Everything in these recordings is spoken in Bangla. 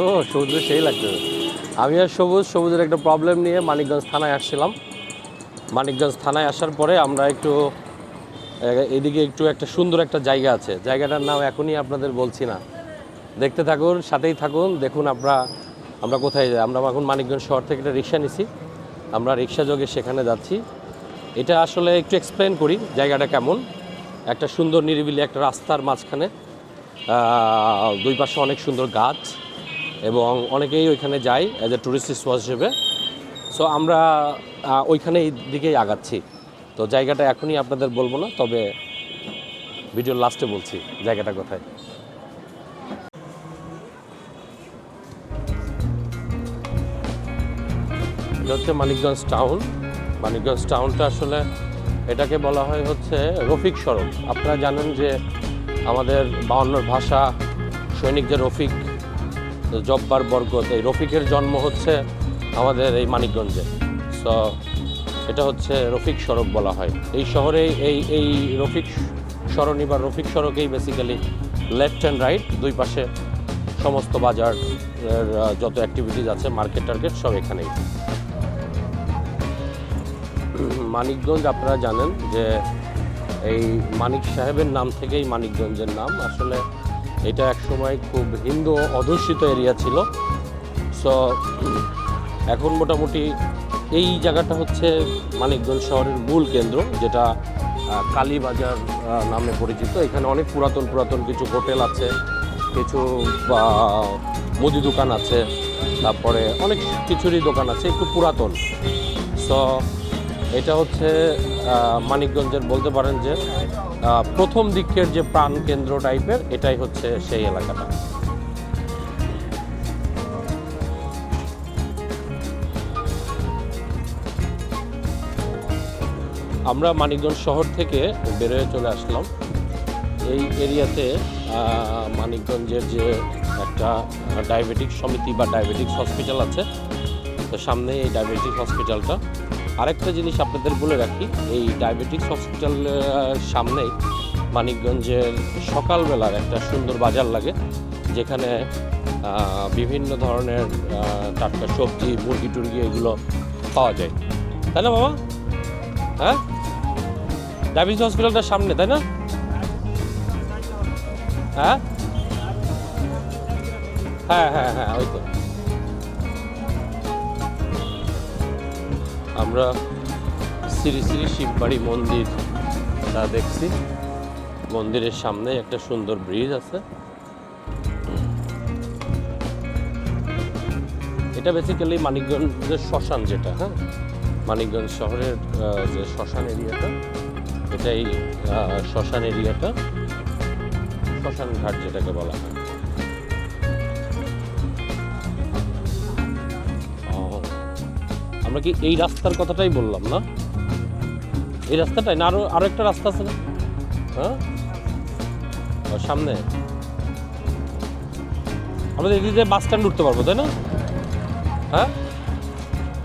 ও সবুজ সেই লাগবে। আমি আর সবুজ, সবুজের একটা প্রবলেম নিয়ে মানিকগঞ্জ থানায় আসছিলাম। মানিকগঞ্জ থানায় আসার পরে আমরা একটু এদিকে একটু একটা সুন্দর একটা জায়গা আছে। জায়গাটার নাম এখনই আপনাদের বলছি না। দেখতে থাকুন, সাথেই থাকুন, দেখুন আমরা আমরা কোথায় যাই। আমরা এখন মানিকগঞ্জ শহর থেকে একটা রিক্সা নিছি। আমরা রিক্সা যোগে সেখানে যাচ্ছি। এটা আসলে একটু এক্সপ্লেন করি জায়গাটা কেমন। একটা সুন্দর নিরিবিলি একটা রাস্তার মাঝখানে দুই পাশে অনেক সুন্দর গাছ। এবং অনেকেই ওইখানে যায় অ্যাজ এ টুরিস্ট স্পট হিসেবে। সো আমরা ওইখানে এই দিকেই আগাচ্ছি। তো জায়গাটা এখনই আপনাদের বলব না, তবে ভিডিওর লাস্টে বলছি জায়গাটা কোথায় এটা হচ্ছে মানিকগঞ্জ টাউন মানিকগঞ্জ টাউনটা আসলে এটাকে বলা হয় হচ্ছে রফিক সড়ক। আপনারা জানেন যে আমাদের বাউন্নর ভাষা সৈনিক যে রফিক জব্বার বরকত এই রফিকের জন্ম হচ্ছে আমাদের এই মানিকগঞ্জে। সো এটা হচ্ছে রফিক সড়ক বলা হয়। এই শহরে এই এই রফিক সরণি বা রফিক সড়কেই বেসিক্যালি লেফট অ্যান্ড রাইট দুই পাশে সমস্ত বাজার যত অ্যাক্টিভিটিস আছে মার্কেট টার্গেট সব এখানেই। মানিকগঞ্জ আপনারা জানেন যে এই মানিক সাহেবের নাম থেকেই মানিকগঞ্জের নাম। আসলে এটা একসময় খুব হিন্দু অধ্যুষিত এরিয়া ছিল। সো এখন মোটামুটি এই জায়গাটা হচ্ছে মানিকগঞ্জ শহরের মূল কেন্দ্র যেটা কালীবাজার নামে পরিচিত। এখানে অনেক পুরাতন পুরাতন কিছু হোটেল আছে কিছু বা, মুদি দোকান আছে তারপরে অনেক কিছুরই দোকান আছে একটু পুরাতন। সো এটা হচ্ছে মানিকগঞ্জের বলতে পারেন যে প্রথম দিকের যে প্রাণ কেন্দ্র টাইপের এটাই হচ্ছে সেই এলাকাটা। আমরা মানিকগঞ্জ শহর থেকে বেরোয় চলে আসলাম। এই এরিয়াতে মানিকগঞ্জের যে একটা ডায়াবেটিক সমিতি বা ডায়াবেটিক্স হসপিটাল আছে, তো সামনে এই ডায়াবেটিক হসপিটালটা। আরেকটা জিনিস আপনাদের বলে রাখি, এই ডায়াবেটিক্স হসপিটালের সামনেই মানিকগঞ্জের সকালবেলার একটা সুন্দর বাজার লাগে, যেখানে বিভিন্ন ধরনের টাটকা সবজি, মুরগি টুরগি এগুলো পাওয়া যায়। তাই না বাবা? হ্যাঁ? ডায়াবেটিস হসপিটালটার সামনে, তাই না? হ্যাঁ? হ্যাঁ হ্যাঁ হ্যাঁ ওই তো। আমরা শ্রী শ্রী শিববাড়ি মন্দির তা দেখছি, মন্দিরের সামনে একটা সুন্দর ব্রিজ আছে। এটা বেসিক্যালি মানিকগঞ্জের শ্মশান যেটা হ্যাঁ? মানিকগঞ্জ শহরের যে শ্মশান এরিয়াটা, এটাই শ্মশান এরিয়াটা, শ্মশান ঘাট যেটাকে বলা হয়। আমরা কি এই রাস্তার কথাটাই বললাম, না? এই রাস্তাটাই না? আরও আরও একটা রাস্তা আছে না? হ্যাঁ? সামনে। আমরা এদিকে বাস স্ট্যান্ড উঠতে পারব, তাই না? হ্যাঁ?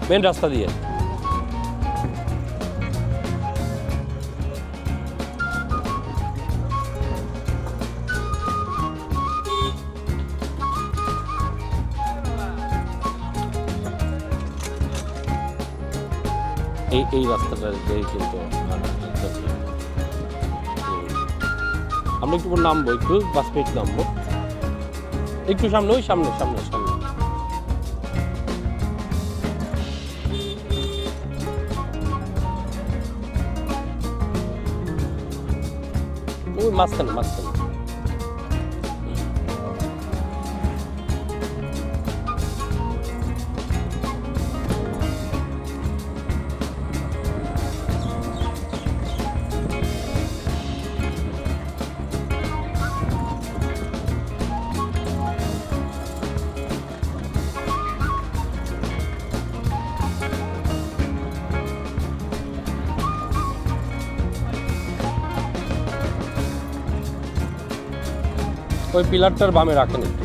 মেন রাস্তা দিয়ে। এই এই রাস্তাটা দিয়ে কিন্তু। আমরা একটু নামবো, একটু বাস পেয়ে নামবো। একটু সামনে, ওই সামনে সামনে সামনে। ওই মাঝখানে মাঝখানে। ওই পিলারটার বামে রাখেন একটু।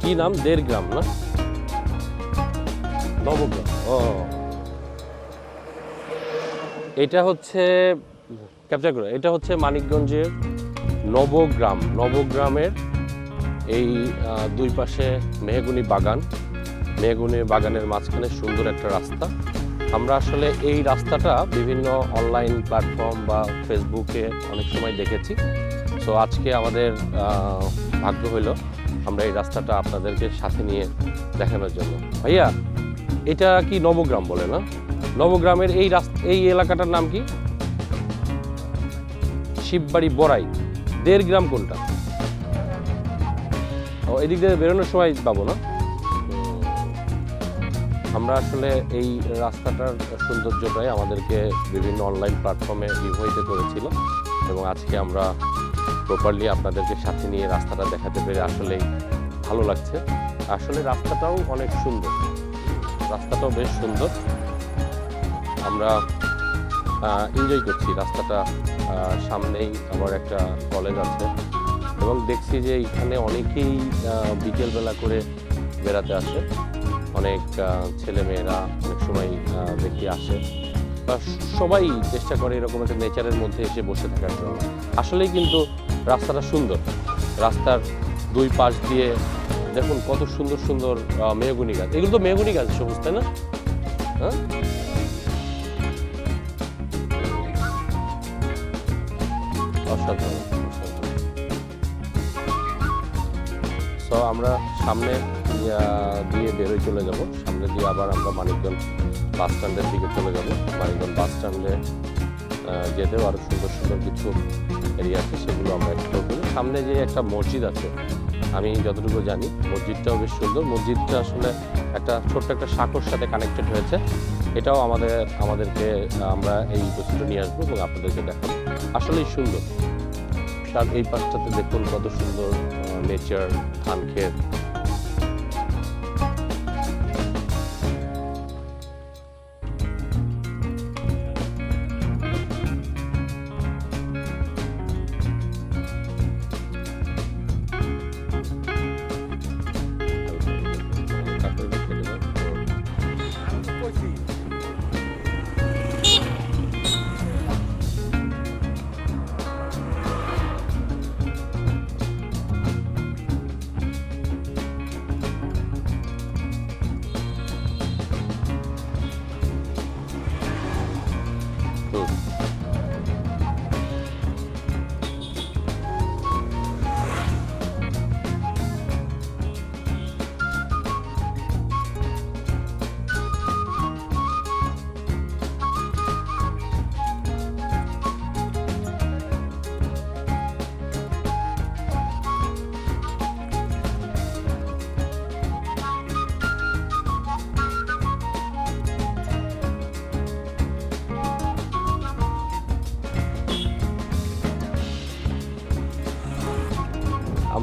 কি নাম? দেড় গ্রাম না? নবগ্রাম। ও। এটা হচ্ছে ক্যাপচার করে এটা হচ্ছে মানিকগঞ্জের নবগ্রাম। নবগ্রামের এই দুই পাশে মেহগুনি বাগান। মেহগুনি বাগানের মাঝখানে সুন্দর একটা রাস্তা। আমরা আসলে এই রাস্তাটা বিভিন্ন অনলাইন প্ল্যাটফর্ম বা ফেসবুকে অনেক সময় দেখেছি। সো আজকে আমাদের ভাগ্য হইল আমরা এই রাস্তাটা আপনাদেরকে সাথে নিয়ে দেখানোর জন্য। ভাইয়া, এটা কি নবগ্রাম বলে না? নবগ্রামের এই রাস্তা, এই এলাকাটার নাম কি? শিববাড়ি বড়াই, দেড় গ্রাম কোনটা ও, এদিক দিয়ে বেরোনোর সময় পাবো না? আমরা আসলে এই রাস্তাটার সৌন্দর্যটাই আমাদেরকে বিভিন্ন অনলাইন প্ল্যাটফর্মে বিবাহিত করেছিল এবং আজকে আমরা প্রপারলি আপনাদেরকে সাথে নিয়ে রাস্তাটা দেখাতে পেরে আসলেই ভালো লাগছে। আসলে রাস্তাটাও অনেক সুন্দর। রাস্তাটাও বেশ সুন্দর। আমরা এনজয় করছি রাস্তাটা। সামনেই আমার একটা কলেজ আছে। এবং দেখছি যে এখানে অনেকেই বিকেলবেলা করে বেড়াতে আসে। অনেক ছেলে মেয়েরা অনেক সময় দেখি আসে। সবাই চেষ্টা করে এরকম একটা নেচারের মধ্যে এসে বসে থাকার জন্য। আসলেই কিন্তু রাস্তাটা সুন্দর। রাস্তার দুই পাশ দিয়ে দেখুন কত সুন্দর সুন্দর মেহগুনি গাছ। এগুলো তো মেহগুনি গাছ সবুজ, তাই না? হ্যাঁ? অসাধারণ সো আমরা সামনে দিয়ে বেরোয় চলে যাব। সামনে দিয়ে আবার আমরা মানিকগঞ্জ বাস স্ট্যান্ডের দিকে চলে যাব। মানিকগঞ্জ বাস স্ট্যান্ডে যেতেও আরও সুন্দর সুন্দর কিছু এরিয়া আছে, সেগুলো আমরা এক্সপ্লোর করি। সামনে যে একটা মসজিদ আছে, আমি যতটুকু জানি, মসজিদটাও বেশ সুন্দর। মসজিদটা আসলে একটা ছোট্ট একটা সাঁকোর সাথে কানেক্টেড হয়েছে। এটাও আমাদের, আমাদেরকে, আমরা এই বস্তুটা নিয়ে আসব এবং আপনাদেরকে দেখাবো। আসলেই সুন্দর। তার এই পাঁচটাতে দেখুন কত সুন্দর নেচার ধান ক্ষেত হুম।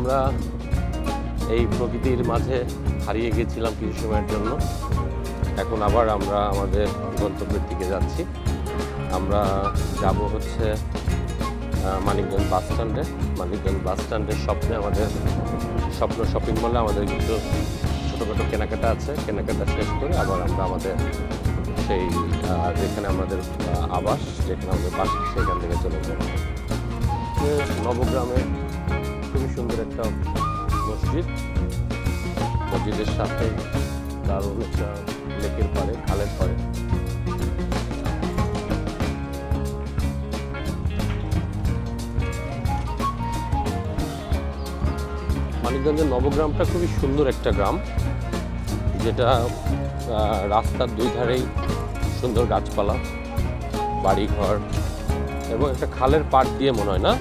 আমরা এই প্রকৃতির মাঝে হারিয়ে গেছিলাম কিছু সময়ের জন্য। এখন আবার আমরা আমাদের গন্তব্যের দিকে যাচ্ছি। আমরা যাব হচ্ছে মানিকগঞ্জ বাস স্ট্যান্ডে। মানিকগঞ্জ বাস স্ট্যান্ডের স্বপ্নে আমাদের স্বপ্ন শপিং মলে আমাদের কিছু ছোটোখাটো কেনাকাটা আছে। কেনাকাটা শেষ করে আবার আমরা আমাদের সেই যেখানে আমাদের আবাস, যেখানে আমাদের বাস, সেখান থেকে চলে যাব। নবগ্রামে সুন্দর একটা মসজিদ। মসজিদের সাথে দারুণ একটা লেকের পাড়ে, খালের পাড়ে। মানিকগঞ্জের নবগ্রামটা খুবই সুন্দর একটা গ্রাম, যেটা রাস্তার দুই ধারেই সুন্দর গাছপালা, বাড়িঘর, এবং একটা খালের পাড় দিয়ে মনে হয় না?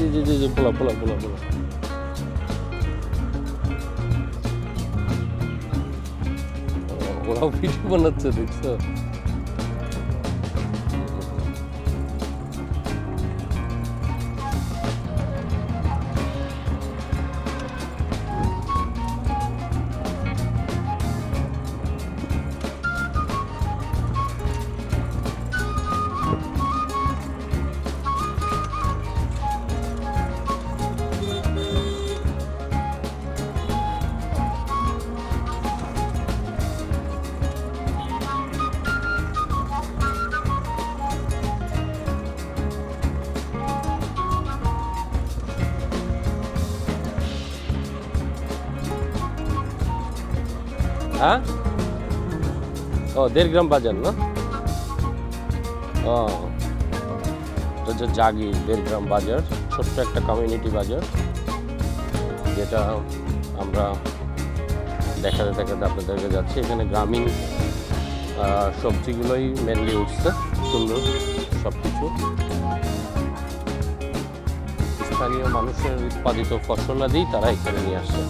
জি জি যে পোলা পোলা পোলা পোলা ওরাও ভিডিও বানাচ্ছে দেখছ? হ্যাঁ? ও, দেড় গ্রাম বাজার, না? ও। হচ্ছে জাগি, দেড় গ্রাম বাজার, ছোট্ট একটা কমিউনিটি বাজার, যেটা আমরা দেখাতে দেখাতে আপনাদেরকে যাচ্ছি। এখানে গ্রামীণ সবজিগুলোই মেনলি উঠছে, সুন্দর সব কিছু স্থানীয় মানুষের উৎপাদিত ফসলাদি তারা এখানে নিয়ে আসে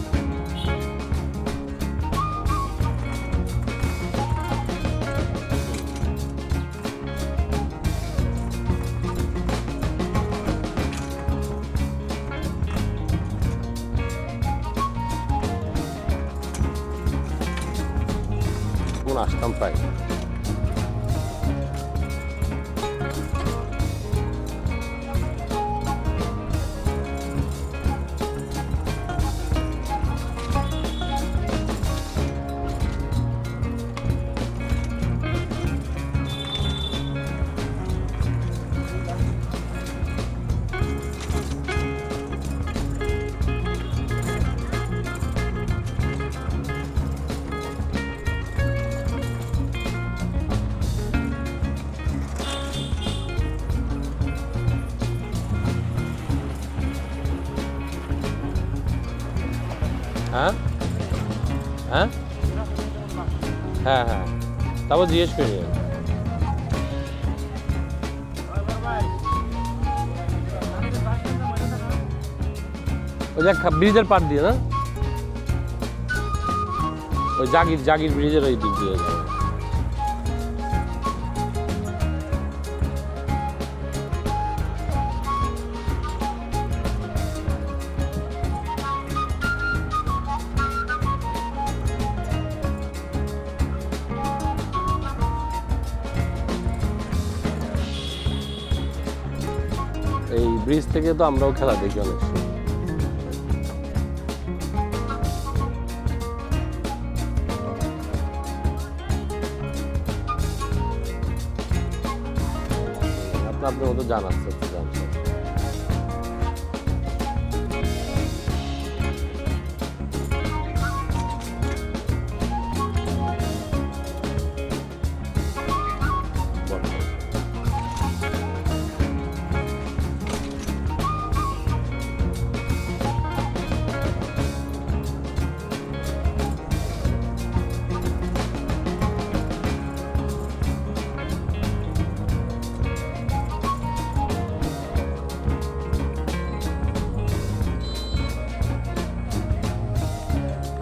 আসতাম প্রায় হ্যাঁ? হ্যাঁ? হ্যাঁ হ্যাঁ। তারপর জিজ্ঞেস করি। ওই যে ব্রিজের পার দিয়ে, না? ওই জাগির জাগির ব্রিজের ওই দিক দিয়ে ব্রিজ থেকে তো আমরাও খেলা দেখি অনেক। আপনার মতো জানাচ্ছে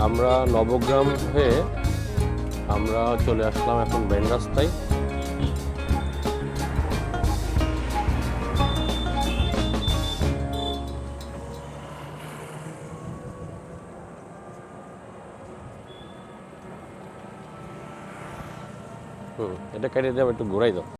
আমরা নবগ্রাম হয়ে আমরা চলে আসলাম এখন মেন রাস্তায়। হুম, এটা কেটে দেবো, একটু ঘুরাই দাও।